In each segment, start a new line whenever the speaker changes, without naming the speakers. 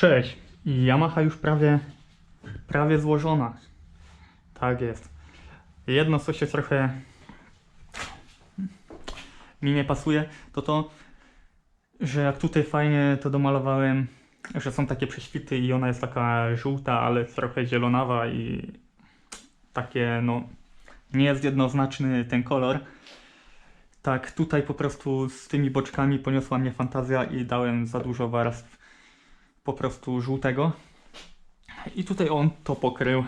Cześć. Yamaha już prawie, prawie złożona. Tak jest. Jedno, co się trochę mi nie pasuje, to to, że jak tutaj fajnie to domalowałem, że są takie prześwity i ona jest taka żółta, ale trochę zielonawa i takie, no, nie jest jednoznaczny ten kolor. Tak, tutaj po prostu z tymi boczkami poniosła mnie fantazja i dałem za dużo warstw po prostu żółtego. I tutaj on to pokrył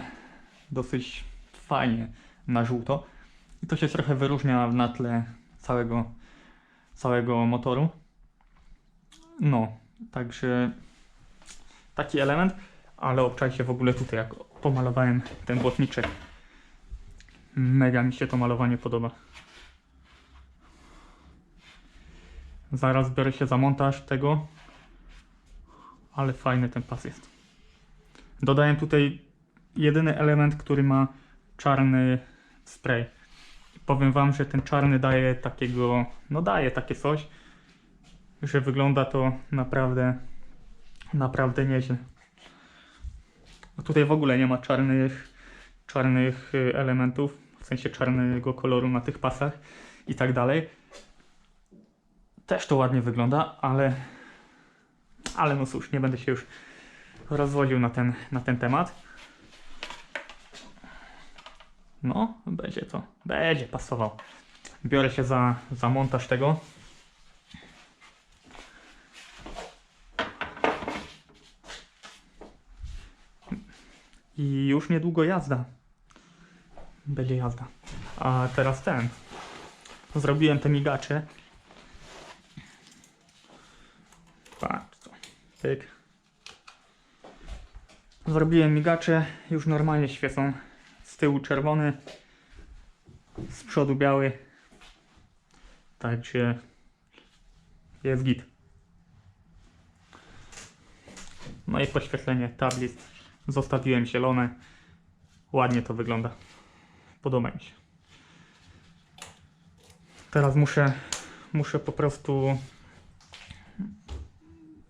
dosyć fajnie na żółto. I to się trochę wyróżnia na tle całego, całego motoru. No, także taki element, ale obczajcie w ogóle tutaj, jak pomalowałem ten błotniczek. Mega mi się to malowanie podoba. Zaraz biorę się za montaż tego, ale fajny ten pas jest. Dodałem tutaj jedyny element, który ma czarny spray. Powiem wam, że ten czarny daje takiego, no daje takie coś, że wygląda to naprawdę, naprawdę nieźle. A tutaj w ogóle nie ma czarnych, czarnych y, elementów, w sensie czarnego koloru na tych pasach i tak dalej. Też to ładnie wygląda, ale ale no cóż, nie będę się już rozwodził na ten, na ten temat. No, będzie to, będzie pasował. Biorę się za, za montaż tego. I już niedługo jazda. Będzie jazda. A teraz ten. Zrobiłem te migacze. Patrz co. Pyk. Zrobiłem migacze, już normalnie świecą. Z tyłu czerwony, z przodu biały. Także jest git. No i podświetlenie tablic. Zostawiłem zielone. Ładnie to wygląda. Podoba mi się. Teraz muszę, muszę po prostu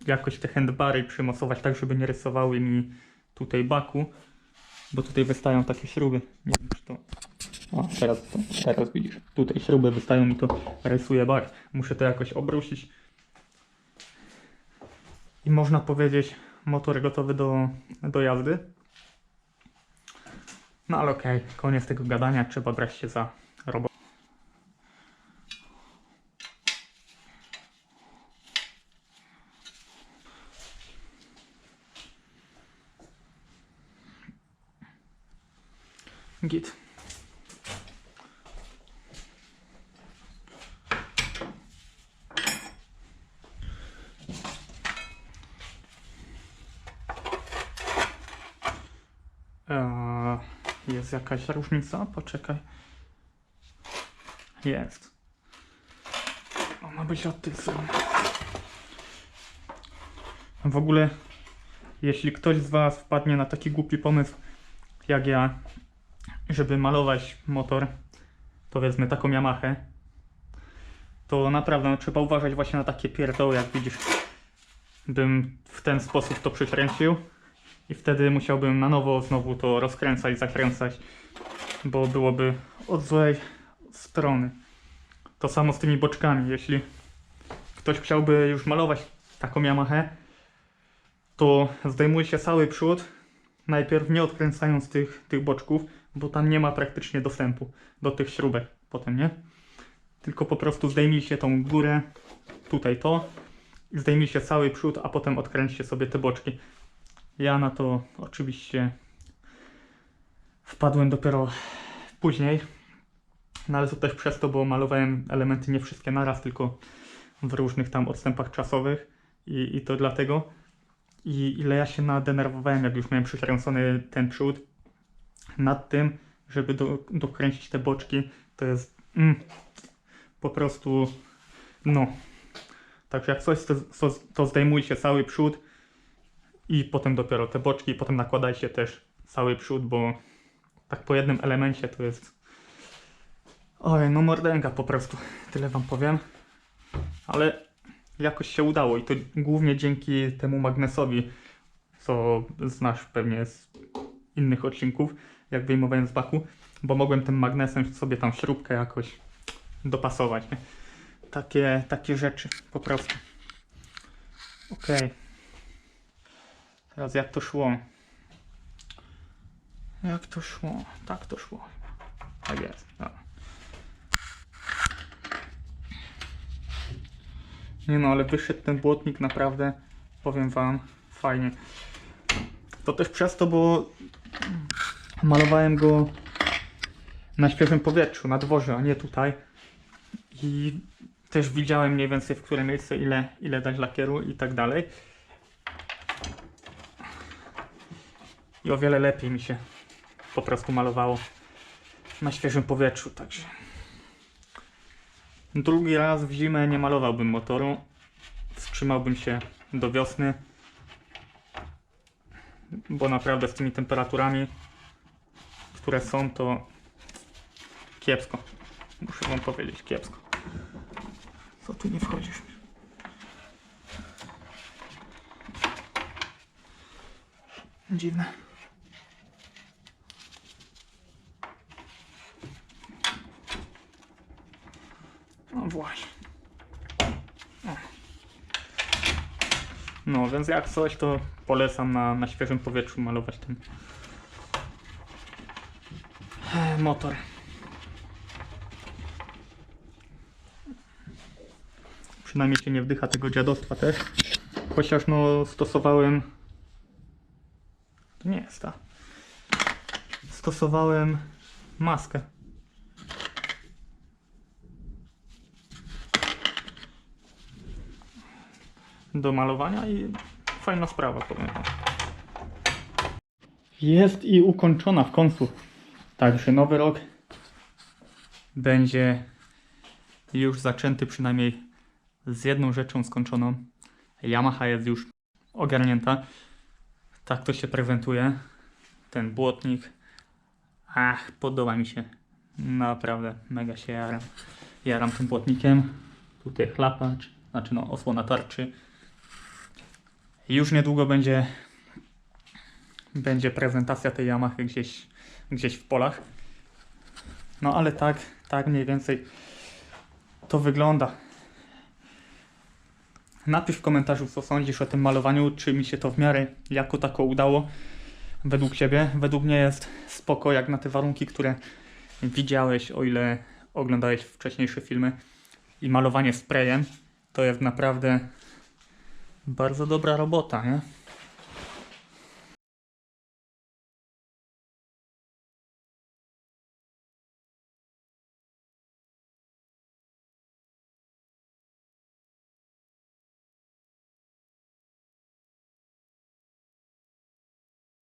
jakoś te handbary przymocować tak, żeby nie rysowały mi tutaj baku, bo tutaj wystają takie śruby. Nie wiem, czy to... O, teraz, to, teraz widzisz, tutaj śruby wystają mi to rysuje bar. Muszę to jakoś obrócić. I można powiedzieć, motor gotowy do, do jazdy. No ale okej, koniec tego gadania, trzeba brać się za Eee, jest jakaś różnica? Poczekaj. Jest. Ma być od strony. W ogóle, jeśli ktoś z Was wpadnie na taki głupi pomysł, jak ja, żeby malować motor, powiedzmy taką Yamahę, to naprawdę trzeba uważać właśnie na takie pierdoły, jak widzisz, bym w ten sposób to przykręcił i wtedy musiałbym na nowo znowu to rozkręcać, zakręcać, bo byłoby od złej strony. To samo z tymi boczkami, jeśli ktoś chciałby już malować taką Yamahę, to zdejmuje się cały przód, najpierw nie odkręcając tych, tych boczków, bo tam nie ma praktycznie dostępu do tych śrubek potem, nie? Tylko po prostu zdejmijcie tą górę, tutaj to, zdejmijcie cały przód, a potem odkręćcie sobie te boczki. Ja na to oczywiście wpadłem dopiero później, no ale to też przez to, bo malowałem elementy nie wszystkie naraz, tylko w różnych tam odstępach czasowych i, i to dlatego. I ile ja się nadenerwowałem, jak już miałem przykręcony ten przód nad tym, żeby do, dokręcić te boczki, to jest mm, po prostu no. Także jak coś, to, to, zdejmujcie cały przód i potem dopiero te boczki, i potem nakładajcie też cały przód, bo tak po jednym elemencie to jest oj, no mordęga po prostu, tyle wam powiem. Ale jakoś się udało i to głównie dzięki temu magnesowi, co znasz pewnie z innych odcinków, jak wyjmowałem z baku, bo mogłem tym magnesem sobie tam śrubkę jakoś dopasować. Nie? Takie, takie rzeczy po prostu. Okej. Teraz jak to szło? Jak to szło? Tak to szło. Tak jest. Dobra. Nie no, ale wyszedł ten błotnik naprawdę, powiem wam, fajnie. To też przez to, bo malowałem go na świeżym powietrzu, na dworze, a nie tutaj. I też widziałem mniej więcej w które miejsce ile, ile dać lakieru i tak dalej. I o wiele lepiej mi się po prostu malowało na świeżym powietrzu, także. Drugi raz w zimę nie malowałbym motoru. Wstrzymałbym się do wiosny. Bo naprawdę z tymi temperaturami, które są, to kiepsko. Muszę wam powiedzieć, kiepsko. Co tu nie wchodzisz? Dziwne. No właśnie. O. No, więc jak coś, to polecam na, na świeżym powietrzu malować ten motor. Przynajmniej się nie wdycha tego dziadostwa też. Chociaż no stosowałem... To nie jest ta. Stosowałem maskę. Do malowania i fajna sprawa, powiem. Jest i ukończona w końcu. Także nowy rok będzie już zaczęty przynajmniej z jedną rzeczą skończoną. Yamaha jest już ogarnięta. Tak to się prezentuje. Ten błotnik. Ach, podoba mi się. Naprawdę, mega się jaram. Jaram tym błotnikiem. Tutaj chlapacz, znaczy no osłona tarczy. Już niedługo będzie będzie prezentacja tej Yamahy gdzieś, gdzieś w polach. No ale tak, tak mniej więcej to wygląda. Napisz w komentarzu, co sądzisz o tym malowaniu, czy mi się to w miarę jako tako udało według Ciebie. Według mnie jest spoko, jak na te warunki, które widziałeś, o ile oglądałeś wcześniejsze filmy. I malowanie sprayem to jest naprawdę bardzo dobra robota, nie?